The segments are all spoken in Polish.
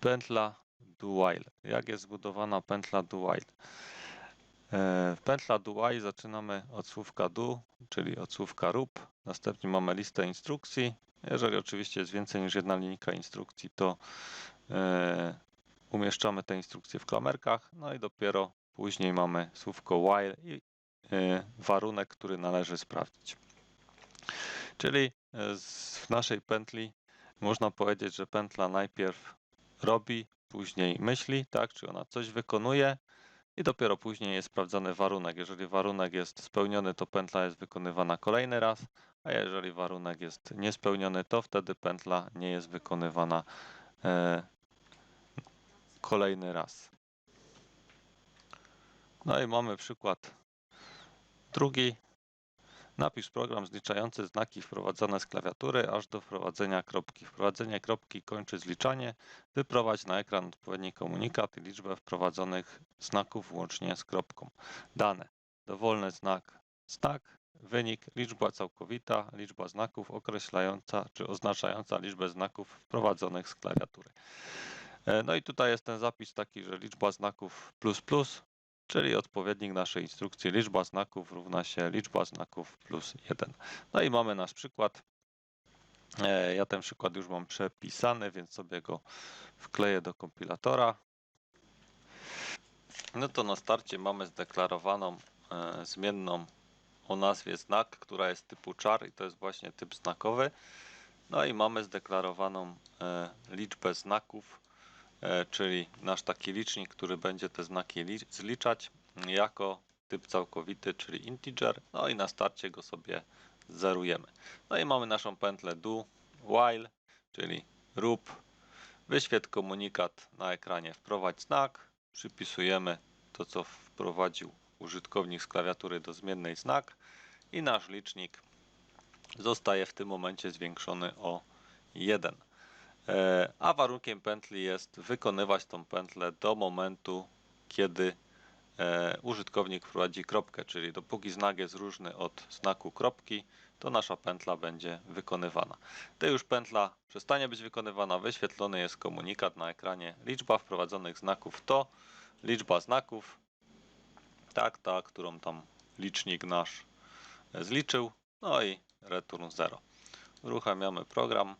pętla do while. Jak jest zbudowana pętla do while? E, Pętla do while zaczynamy od słówka do, czyli od słówka rób. Następnie mamy listę instrukcji. Jeżeli oczywiście jest więcej niż jedna linijka instrukcji, to e, umieszczamy te instrukcje w klamerkach. No i dopiero później mamy słówko while i e, warunek, który należy sprawdzić. Czyli w naszej pętli można powiedzieć, że pętla najpierw robi, później myśli, tak? Czy ona coś wykonuje i dopiero później jest sprawdzany warunek. Jeżeli warunek jest spełniony, to pętla jest wykonywana kolejny raz, a jeżeli warunek jest niespełniony, to wtedy pętla nie jest wykonywana e, kolejny raz. No i mamy przykład drugi. Napisz program zliczający znaki wprowadzone z klawiatury aż do wprowadzenia kropki. Wprowadzenie kropki kończy zliczanie. Wyprowadź na ekran odpowiedni komunikat i liczbę wprowadzonych znaków łącznie z kropką. Dane. Dowolny znak znak, wynik, liczba całkowita, liczba znaków określająca czy oznaczająca liczbę znaków wprowadzonych z klawiatury. E, No i tutaj jest ten zapis taki, że liczba znaków plus plus, czyli odpowiednik naszej instrukcji liczba znaków równa się liczba znaków plus 1. No i mamy nasz przykład. E, Ja ten przykład już mam przepisany, więc sobie go wkleję do kompilatora. No to na starcie mamy zdeklarowaną e, zmienną o nazwie znak, która jest typu char i to jest właśnie typ znakowy. No i mamy zdeklarowaną e, liczbę znaków, czyli nasz taki licznik, który będzie te znaki li- zliczać jako typ całkowity, czyli integer. No i na starcie go sobie zerujemy. No i mamy naszą pętlę do, while, czyli rób, wyświetl komunikat na ekranie, wprowadź znak, przypisujemy to, co wprowadził użytkownik z klawiatury do zmiennej znak i nasz licznik zostaje w tym momencie zwiększony o 1. E, A warunkiem pętli jest wykonywać tą pętlę do momentu, kiedy e, użytkownik wprowadzi kropkę, czyli dopóki znak jest różny od znaku kropki, to nasza pętla będzie wykonywana. Gdy już pętla przestanie być wykonywana, wyświetlony jest komunikat na ekranie. Liczba wprowadzonych znaków to liczba znaków, tak, ta, którą tam licznik nasz e, zliczył, no i return 0. Uruchamiamy program.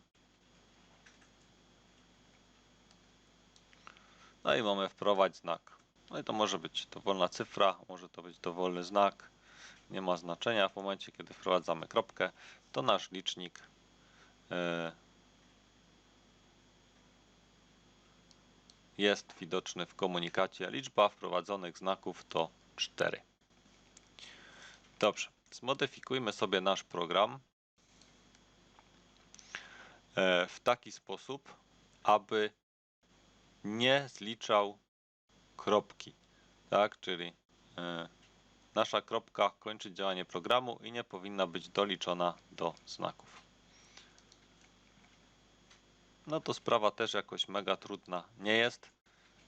No i mamy wprowadź znak. No i to może być dowolna cyfra, może to być dowolny znak. Nie ma znaczenia. W momencie, kiedy wprowadzamy kropkę, to nasz licznik e, jest widoczny w komunikacie. Liczba wprowadzonych znaków to 4. Dobrze, zmodyfikujmy sobie nasz program e, w taki sposób, aby nie zliczał kropki. Tak, czyli e, nasza kropka kończy działanie programu i nie powinna być doliczona do znaków. No to sprawa też jakoś mega trudna nie jest.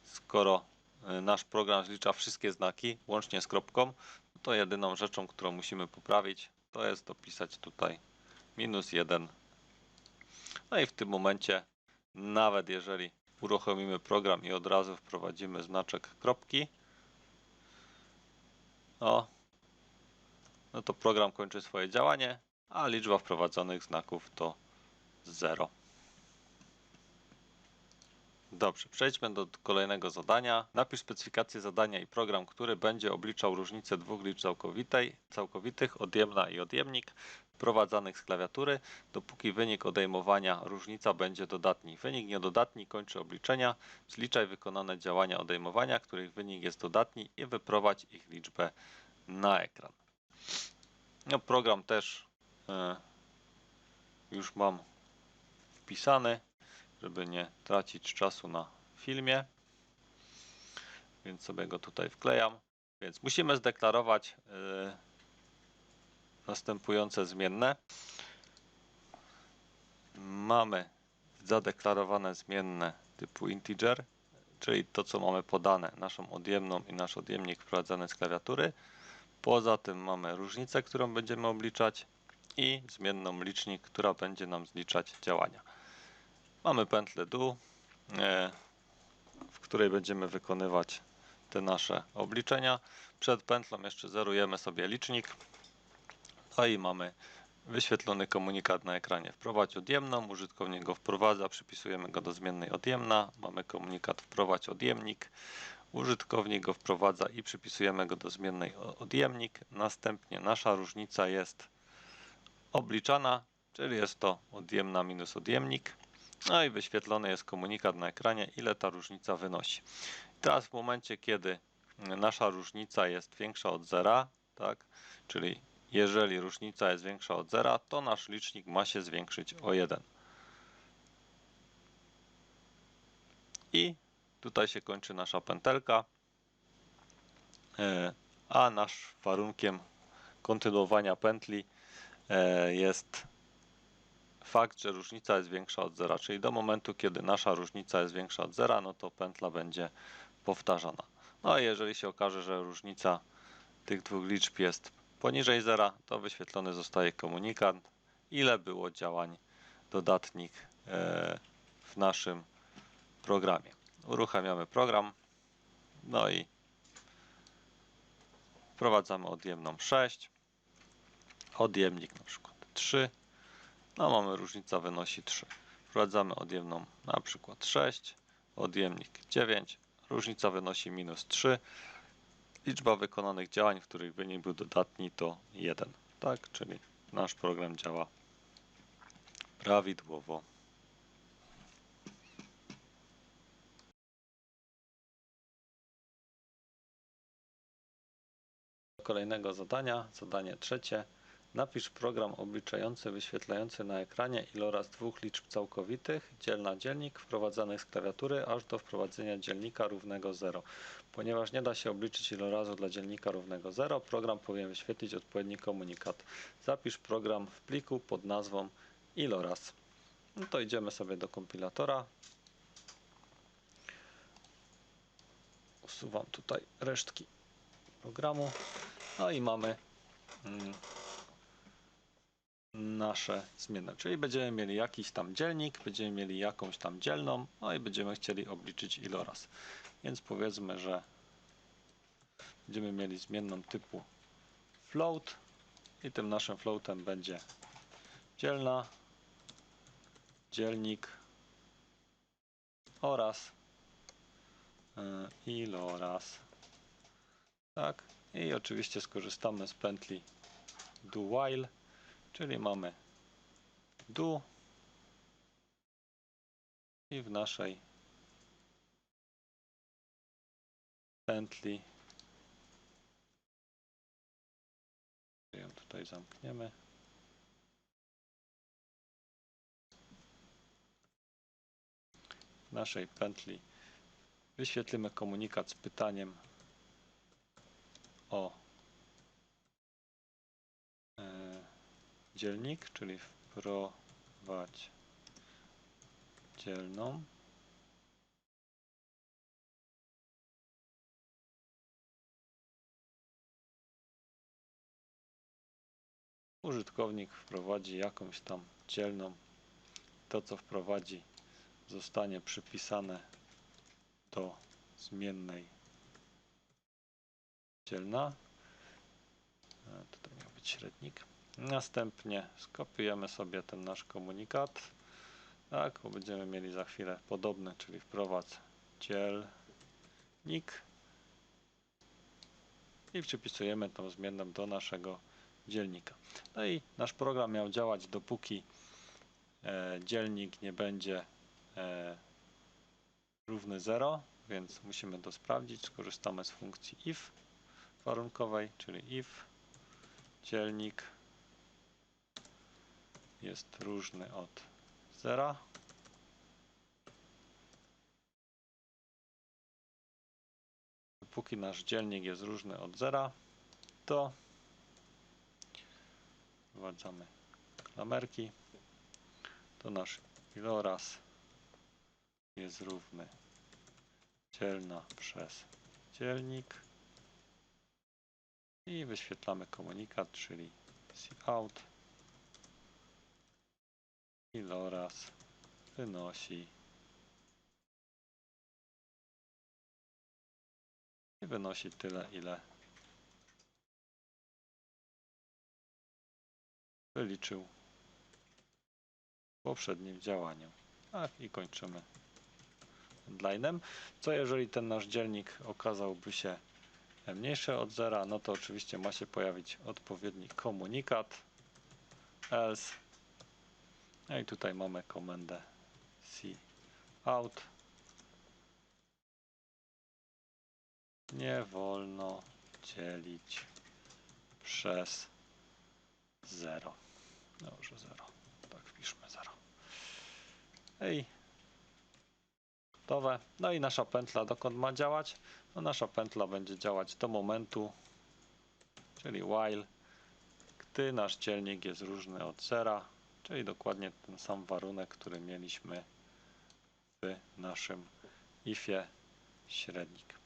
Skoro e, nasz program zlicza wszystkie znaki łącznie z kropką, to jedyną rzeczą, którą musimy poprawić, to jest dopisać tutaj minus 1. No i w tym momencie, nawet jeżeli uruchomimy program i od razu wprowadzimy znaczek kropki, o, no to program kończy swoje działanie, a liczba wprowadzonych znaków to 0. Dobrze, przejdźmy do kolejnego zadania. Napisz specyfikację zadania i program, który będzie obliczał różnicę dwóch liczb całkowitej, całkowitych, odjemna i odjemnik, wprowadzanych z klawiatury, dopóki wynik odejmowania różnica będzie dodatni. Wynik niedodatni kończy obliczenia. Zliczaj wykonane działania odejmowania, których wynik jest dodatni i wyprowadź ich liczbę na ekran. No, program też e, już mam wpisany żeby nie tracić czasu na filmie. Więc sobie go tutaj wklejam. Więc musimy zdeklarować yy, następujące zmienne. Mamy zadeklarowane zmienne typu integer, czyli to co mamy podane, naszą odjemną i nasz odjemnik wprowadzany z klawiatury. Poza tym mamy różnicę, którą będziemy obliczać i zmienną licznik, która będzie nam zliczać działania. Mamy pętlę do. E, której będziemy wykonywać te nasze obliczenia. Przed pętlą jeszcze zerujemy sobie licznik. No i mamy wyświetlony komunikat na ekranie. Wprowadź odjemną, użytkownik go wprowadza, przypisujemy go do zmiennej odjemna. Mamy komunikat wprowadź odjemnik, użytkownik go wprowadza i przypisujemy go do zmiennej odjemnik. Następnie nasza różnica jest obliczana, czyli jest to odjemna minus odjemnik. No i wyświetlony jest komunikat na ekranie, ile ta różnica wynosi. Teraz w momencie, kiedy nasza różnica jest większa od zera, tak, czyli jeżeli różnica jest większa od zera, to nasz licznik ma się zwiększyć o 1. I tutaj się kończy nasza pętelka. E, A nasz warunkiem kontynuowania pętli e, jest fakt, że różnica jest większa od zera, czyli do momentu, kiedy nasza różnica jest większa od zera, no to pętla będzie powtarzana. No a jeżeli się okaże, że różnica tych dwóch liczb jest poniżej zera, to wyświetlony zostaje komunikat, ile było działań dodatnich e, w naszym programie. Uruchamiamy program, no i wprowadzamy odjemną 6, odjemnik na przykład 3, no mamy różnica wynosi 3. Wprowadzamy odjemną na przykład 6, odjemnik 9, różnica wynosi minus 3. Liczba wykonanych działań, w których wynik był dodatni to 1. Tak, czyli nasz program działa prawidłowo. Kolejnego zadania, zadanie trzecie. Napisz program obliczający wyświetlający na ekranie iloraz dwóch liczb całkowitych, dziel na dzielnik, wprowadzanych z klawiatury, aż do wprowadzenia dzielnika równego 0. Ponieważ nie da się obliczyć ilorazu dla dzielnika równego 0, program powinien wyświetlić odpowiedni komunikat. Zapisz program w pliku pod nazwą iloraz. No to idziemy sobie do kompilatora. Usuwam tutaj resztki programu. No i mamy mm, nasze zmienne. Czyli będziemy mieli jakiś tam dzielnik, będziemy mieli jakąś tam dzielną, no i będziemy chcieli obliczyć iloraz. Więc powiedzmy, że będziemy mieli zmienną typu float i tym naszym floatem będzie dzielna, dzielnik oraz y, iloraz. Tak. I oczywiście skorzystamy z pętli do while, czyli mamy do i w naszej pętli ją tutaj zamkniemy. W naszej pętli wyświetlimy komunikat z pytaniem o e, dzielnik, czyli wprowadź dzielną. Użytkownik wprowadzi jakąś tam dzielną. To, co wprowadzi, zostanie przypisane do zmiennej dzielna. E, Tutaj miał być średnik. Następnie skopiujemy sobie ten nasz komunikat. Tak, bo będziemy mieli za chwilę podobny, czyli wprowadź dzielnik i przypisujemy tą zmienną do naszego dzielnika. No i nasz program miał działać dopóki e, dzielnik nie będzie e, równy 0, więc musimy to sprawdzić. Skorzystamy z funkcji if warunkowej, czyli if dzielnik jest różny od zera. Póki nasz dzielnik jest różny od zera, to wprowadzamy klamerki. To nasz iloraz jest równy dzielna przez dzielnik i wyświetlamy komunikat, czyli cout iloraz wynosi i wynosi tyle, ile wyliczył w poprzednim działaniu. Tak, i kończymy endline'em. Co jeżeli ten nasz dzielnik okazałby się mniejszy od zera, no to oczywiście ma się pojawić odpowiedni komunikat else. No i tutaj mamy komendę out. Nie wolno dzielić przez 0. Dobrze, 0. Tak, wpiszmy 0. Ej. Gotowe. No i nasza pętla dokąd ma działać? No nasza pętla będzie działać do momentu, czyli while, gdy nasz dzielnik jest różny od zera, czyli dokładnie ten sam warunek, który mieliśmy w naszym ifie średnik.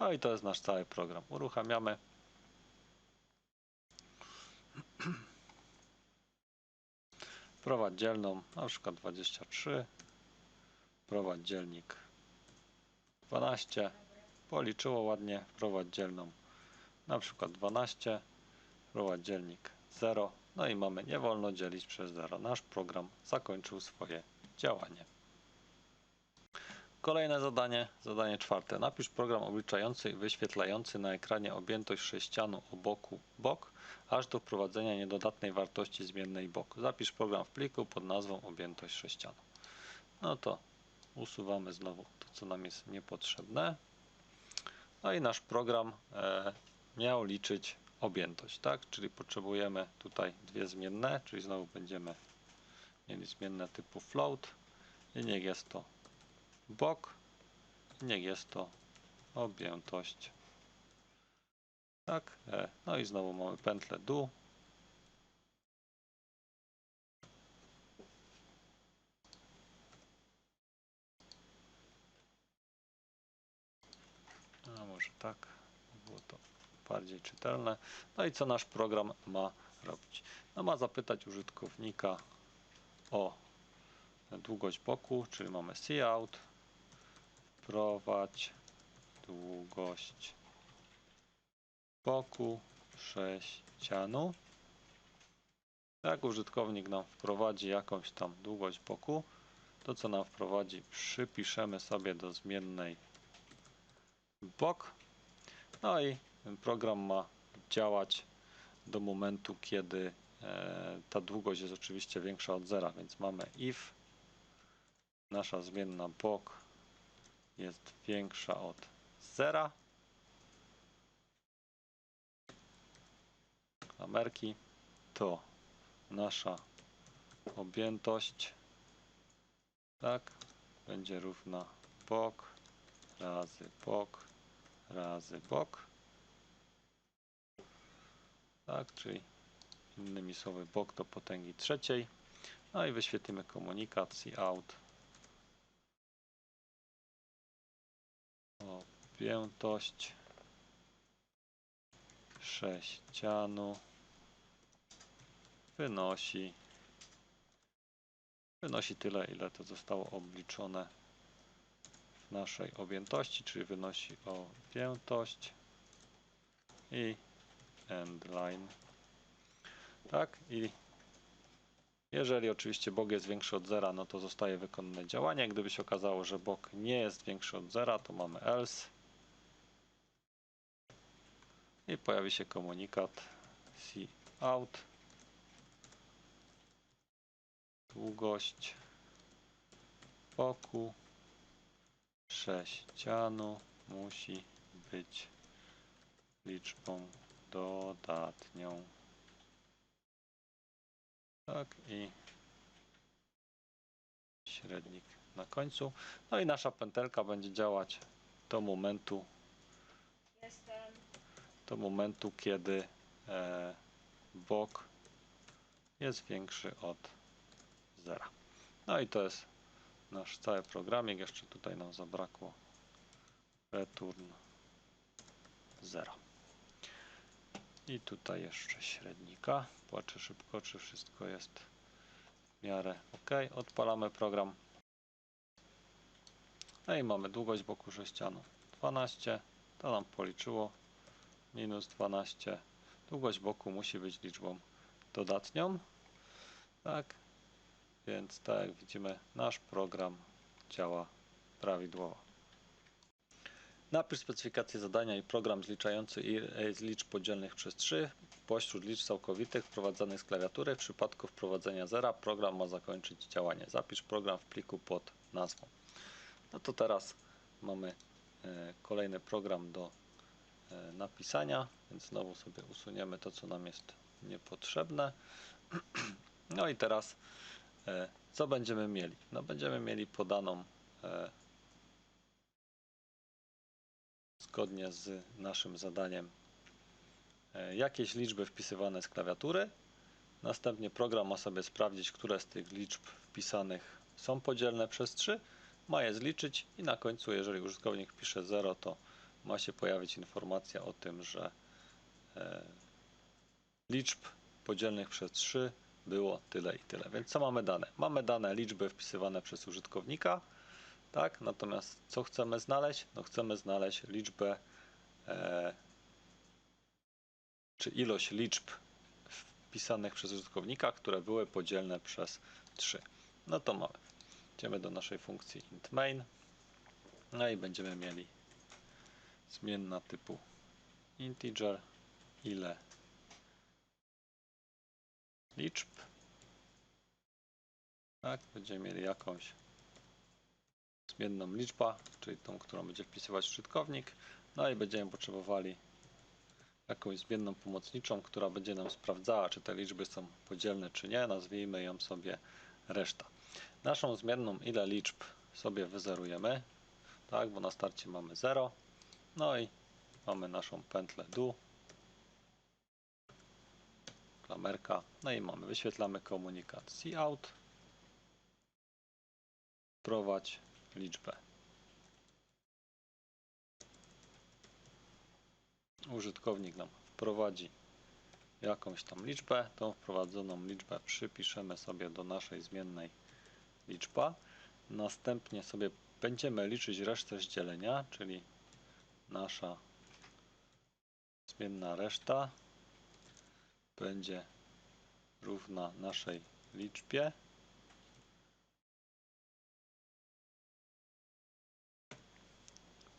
No i to jest nasz cały program. Uruchamiamy. Wprowadź dzielną, na przykład 23. Wprowadź dzielnik 12. Policzyło ładnie. Wprowadź dzielną, na przykład 12. Wprowadź dzielnik 0. No i mamy nie wolno dzielić przez 0. Nasz program zakończył swoje działanie. Kolejne zadanie, zadanie czwarte. Napisz program obliczający i wyświetlający na ekranie objętość sześcianu o boku bok, aż do wprowadzenia niedodatnej wartości zmiennej bok. Zapisz program w pliku pod nazwą objętość sześcianu. No to usuwamy znowu to, co nam jest niepotrzebne. No i nasz program e, miał liczyć objętość, tak? Czyli potrzebujemy tutaj dwie zmienne, czyli znowu będziemy mieli zmienne typu float i niech jest to bok. Niech jest to objętość. Tak. E. No i znowu mamy pętlę dół. A może tak, bardziej czytelne. No i co nasz program ma robić? No ma zapytać użytkownika o długość boku, czyli mamy cout, wprowadź długość boku sześcianu. Jak użytkownik nam wprowadzi jakąś tam długość boku, to co nam wprowadzi, przypiszemy sobie do zmiennej bok. No i program ma działać do momentu, kiedy e, ta długość jest oczywiście większa od zera, więc mamy if. Nasza zmienna bok jest większa od zera. Klamerki to nasza objętość. Tak będzie równa bok razy bok razy bok tak, czyli innymi słowy bok do potęgi trzeciej. No i wyświetlimy komunikat out. Objętość. Sześcianu. Wynosi. Wynosi tyle, ile to zostało obliczone w naszej objętości, czyli wynosi objętość. I endline. Tak, i jeżeli oczywiście bok jest większy od zera, no to zostaje wykonane działanie. Gdyby się okazało, że bok nie jest większy od zera, to mamy else. I pojawi się komunikat out. Długość boku sześcianu musi być liczbą dodatnią. Tak i średnik na końcu. No i nasza pętelka będzie działać do momentu, Jestem. do momentu kiedy e, bok jest większy od zera. No i to jest nasz cały programik. Jeszcze tutaj nam zabrakło return 0. I tutaj jeszcze średnika. Patrzę szybko, czy wszystko jest w miarę ok. Odpalamy program. No i mamy długość boku sześcianu 12. To nam policzyło minus 12. Długość boku musi być liczbą dodatnią. Tak. Więc tak jak widzimy, nasz program działa prawidłowo. Napisz specyfikację zadania i program zliczający ile z liczb podzielnych przez 3 pośród liczb całkowitych wprowadzanych z klawiatury. W przypadku wprowadzenia zera program ma zakończyć działanie. Zapisz program w pliku pod nazwą. No to teraz mamy e, kolejny program do e, napisania, więc znowu sobie usuniemy to, co nam jest niepotrzebne. No i teraz e, co będziemy mieli? No będziemy mieli podaną zgodnie z naszym zadaniem e, jakieś liczby wpisywane z klawiatury. Następnie program ma sobie sprawdzić, które z tych liczb wpisanych są podzielne przez 3. Ma je zliczyć i na końcu, jeżeli użytkownik wpisze 0, to ma się pojawić informacja o tym, że e, liczb podzielnych przez 3 było tyle i tyle. Więc co mamy dane? Mamy dane liczby wpisywane przez użytkownika, tak? Natomiast co chcemy znaleźć? No chcemy znaleźć liczbę e, czy ilość liczb wpisanych przez użytkownika, które były podzielne przez 3. No to mamy. Idziemy do naszej funkcji int main. No i będziemy mieli zmienna typu integer ile liczb. Tak, będziemy mieli jakąś zmienną liczbę, czyli tą, którą będzie wpisywać użytkownik. No i będziemy potrzebowali jakąś zmienną pomocniczą, która będzie nam sprawdzała, czy te liczby są podzielne, czy nie. Nazwijmy ją sobie reszta. Naszą zmienną ile liczb sobie wyzerujemy, tak, bo na starcie mamy 0. No i mamy naszą pętlę do, klamerka, no i mamy, wyświetlamy komunikat cout, wprowadź liczbę. Użytkownik nam wprowadzi jakąś tam liczbę, tą wprowadzoną liczbę przypiszemy sobie do naszej zmiennej liczba. Następnie sobie będziemy liczyć resztę z dzielenia, czyli nasza zmienna reszta będzie równa naszej liczbie.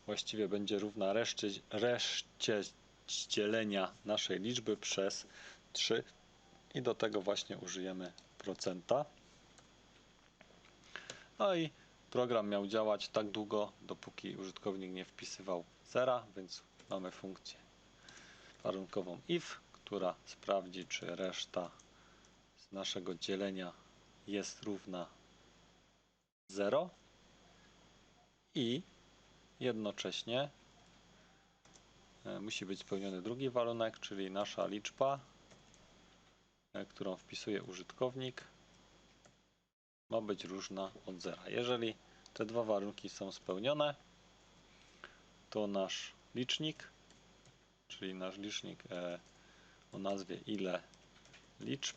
Właściwie będzie równa reszcie, reszcie dzielenia naszej liczby przez 3 i do tego właśnie użyjemy procenta. No i program miał działać tak długo, dopóki użytkownik nie wpisywał zera, więc mamy funkcję warunkową if, która sprawdzi, czy reszta z naszego dzielenia jest równa 0 i jednocześnie e, musi być spełniony drugi warunek, czyli nasza liczba, e, którą wpisuje użytkownik, ma być różna od zera. Jeżeli te dwa warunki są spełnione, to nasz licznik, czyli nasz licznik e, o nazwie ile liczb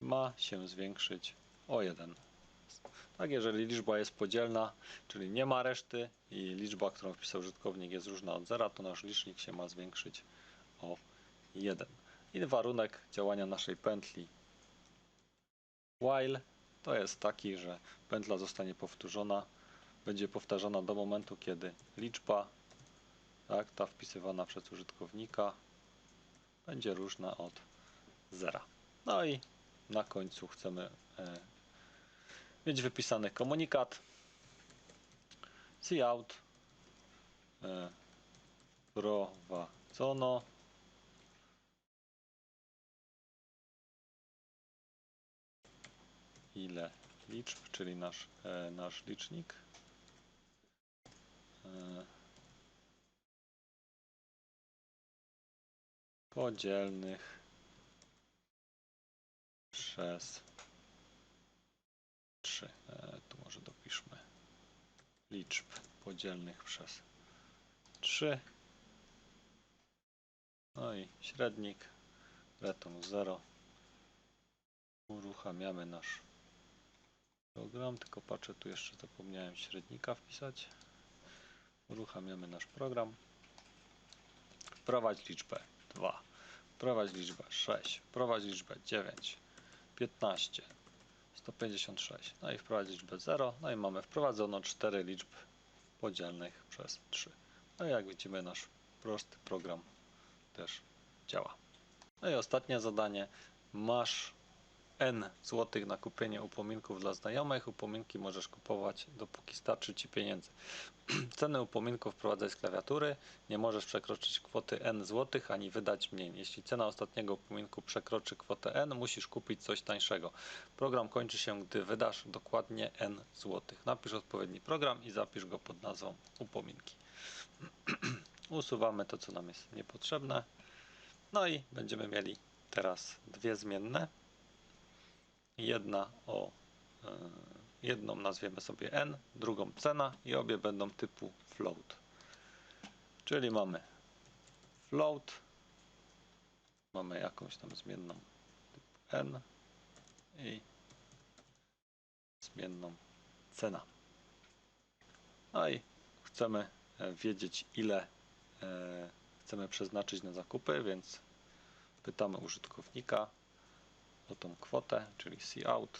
ma się zwiększyć o 1. Tak, jeżeli liczba jest podzielna, czyli nie ma reszty i liczba, którą wpisał użytkownik jest różna od zera, to nasz licznik się ma zwiększyć o 1. I warunek działania naszej pętli while to jest taki, że pętla zostanie powtórzona, będzie powtarzana do momentu, kiedy liczba, tak, ta wpisywana przez użytkownika, będzie różna od zera. No i na końcu chcemy e, mieć wypisany komunikat cout e, prowadzono. Ile liczb, czyli nasz, e, nasz licznik? E, podzielnych przez 3. E, tu może dopiszmy liczb podzielnych przez 3. No i średnik return 0. Uruchamiamy nasz program, tylko patrzę, tu jeszcze zapomniałem średnika wpisać. Uruchamiamy nasz program. Wprowadź liczbę 2. Wprowadź liczbę 6. Wprowadź liczbę 9. 15. 156. No i wprowadź liczbę 0. No i mamy wprowadzono 4 liczb podzielnych przez 3. No i jak widzimy nasz prosty program też działa. No i ostatnie zadanie. Masz N złotych na kupienie upominków dla znajomych. Upominki możesz kupować dopóki starczy Ci pieniędzy. Cenę upominków wprowadzaj z klawiatury. Nie możesz przekroczyć kwoty N złotych ani wydać mniej. Jeśli cena ostatniego upominku przekroczy kwotę N, musisz kupić coś tańszego. Program kończy się, gdy wydasz dokładnie N złotych. Napisz odpowiedni program i zapisz go pod nazwą upominki. Usuwamy to, co nam jest niepotrzebne. No i będziemy mieli teraz dwie zmienne. Jedna o e, jedną nazwiemy sobie n, drugą cena i obie będą typu float. Czyli mamy float, mamy jakąś tam zmienną typu n i zmienną cena. No i chcemy e, wiedzieć ile e, chcemy przeznaczyć na zakupy, więc pytamy użytkownika o tą kwotę, czyli cout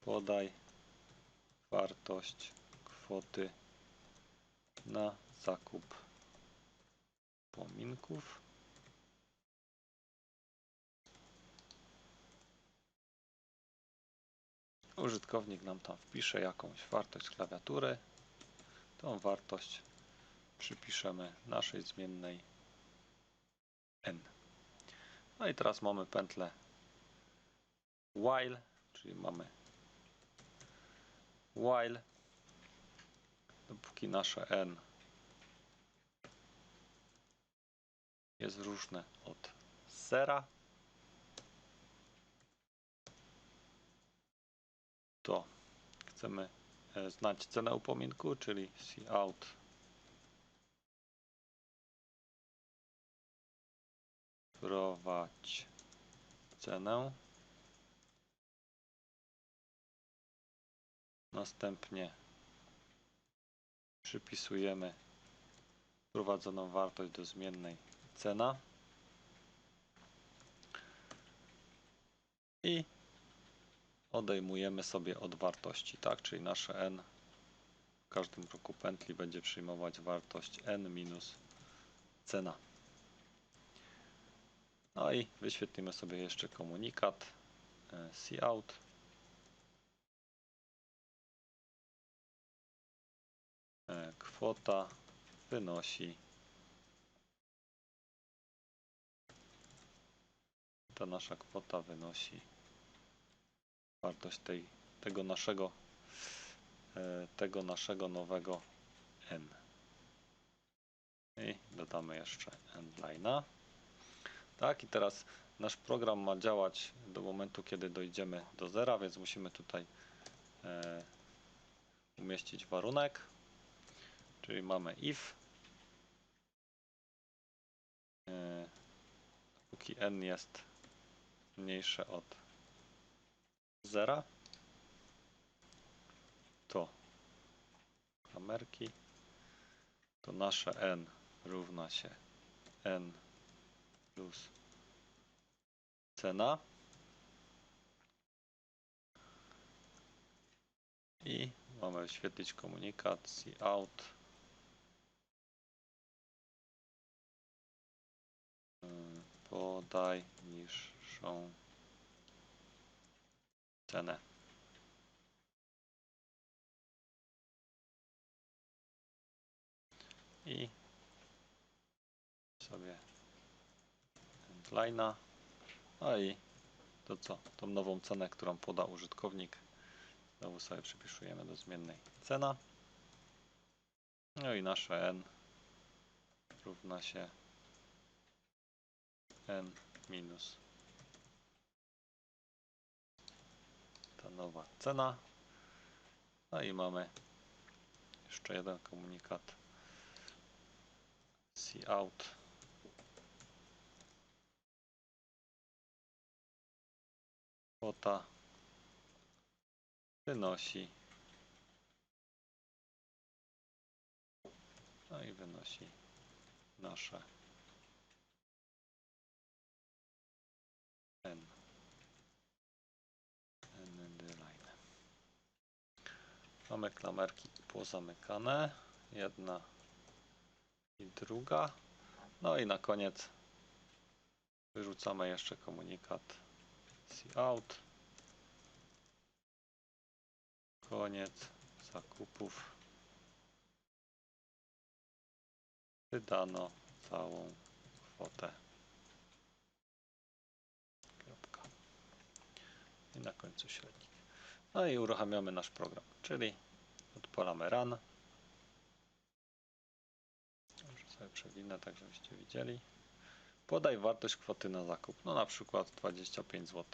podaj wartość kwoty na zakup pominków. Użytkownik nam tam wpisze jakąś wartość klawiatury. Tą wartość przypiszemy naszej zmiennej n. No i teraz mamy pętlę while, czyli mamy while dopóki nasze n jest różne od zera to chcemy e, znać cenę upominku, czyli cout. Wprowadź cenę Następnie przypisujemy wprowadzoną wartość do zmiennej cena i odejmujemy sobie od wartości, tak? Czyli nasze n w każdym roku pętli będzie przyjmować wartość n minus cena. No i wyświetlimy sobie jeszcze komunikat e, cout kwota wynosi ta nasza kwota wynosi wartość tej, tego naszego e, tego naszego nowego n. I dodamy jeszcze endline'a tak i teraz nasz program ma działać do momentu kiedy dojdziemy do zera więc musimy tutaj e, umieścić warunek Czyli mamy if. E, póki n jest mniejsze od zera to klamerki to nasze n równa się n plus cena. I mamy wyświetlić komunikat cout podaj niższą cenę. I sobie endline'a. No i to co? Tą nową cenę, którą poda użytkownik. Znowu sobie przypisujemy do zmiennej cena. No i nasze n równa się n minus. Ta nowa cena. No i mamy jeszcze jeden komunikat. Cout. Kwota wynosi. No i wynosi nasze n. n line. Mamy klamerki pozamykane. Jedna i druga. No i na koniec wyrzucamy jeszcze komunikat out. Koniec zakupów. Wydano całą kwotę. Kropka. I na końcu średnik. No i uruchamiamy nasz program, czyli odpalamy run. Może sobie przewinę, tak żebyście widzieli. Podaj wartość kwoty na zakup, no na przykład 25 zł.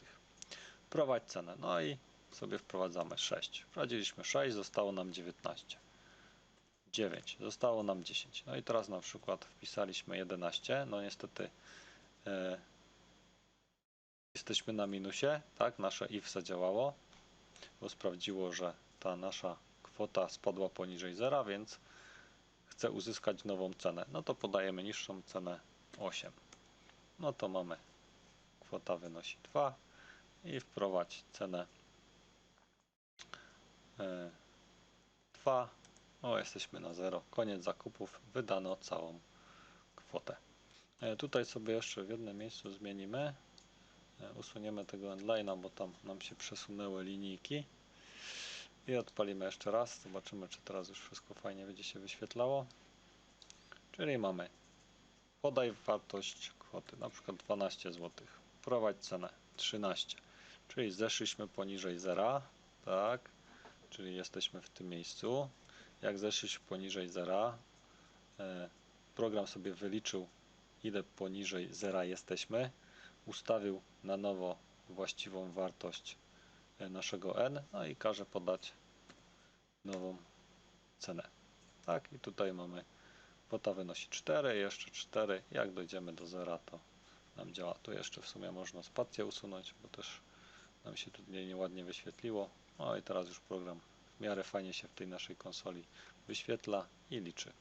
Prowadź cenę, no i sobie wprowadzamy 6. Wprowadziliśmy 6, zostało nam 19. 9, zostało nam 10. No i teraz na przykład wpisaliśmy 11, no niestety e, jesteśmy na minusie, tak, nasze if zadziałało, bo sprawdziło, że ta nasza kwota spadła poniżej zera, więc chce uzyskać nową cenę. No to podajemy niższą cenę 8. No to mamy kwota wynosi 2 i wprowadź cenę e, 2. O, jesteśmy na 0. Koniec zakupów. Wydano całą kwotę. E, Tutaj sobie jeszcze w jednym miejscu zmienimy. E, Usuniemy tego endline'a, bo tam nam się przesunęły linijki. I odpalimy jeszcze raz. Zobaczymy, czy teraz już wszystko fajnie będzie się wyświetlało. Czyli mamy podaj wartość kwoty, na przykład 12 zł. Wprowadź cenę 13. Czyli zeszliśmy poniżej zera, tak? Czyli jesteśmy w tym miejscu. Jak zeszliśmy poniżej zera, e, program sobie wyliczył ile poniżej zera jesteśmy, ustawił na nowo właściwą wartość e, naszego n, no i każe podać nową cenę. Tak, i tutaj mamy kwota wynosi 4, jeszcze 4. Jak dojdziemy do zera, to nam działa. Tu jeszcze w sumie można spację usunąć, bo też nam się tutaj nieładnie wyświetliło. No i teraz już program w miarę fajnie się w tej naszej konsoli wyświetla i liczy.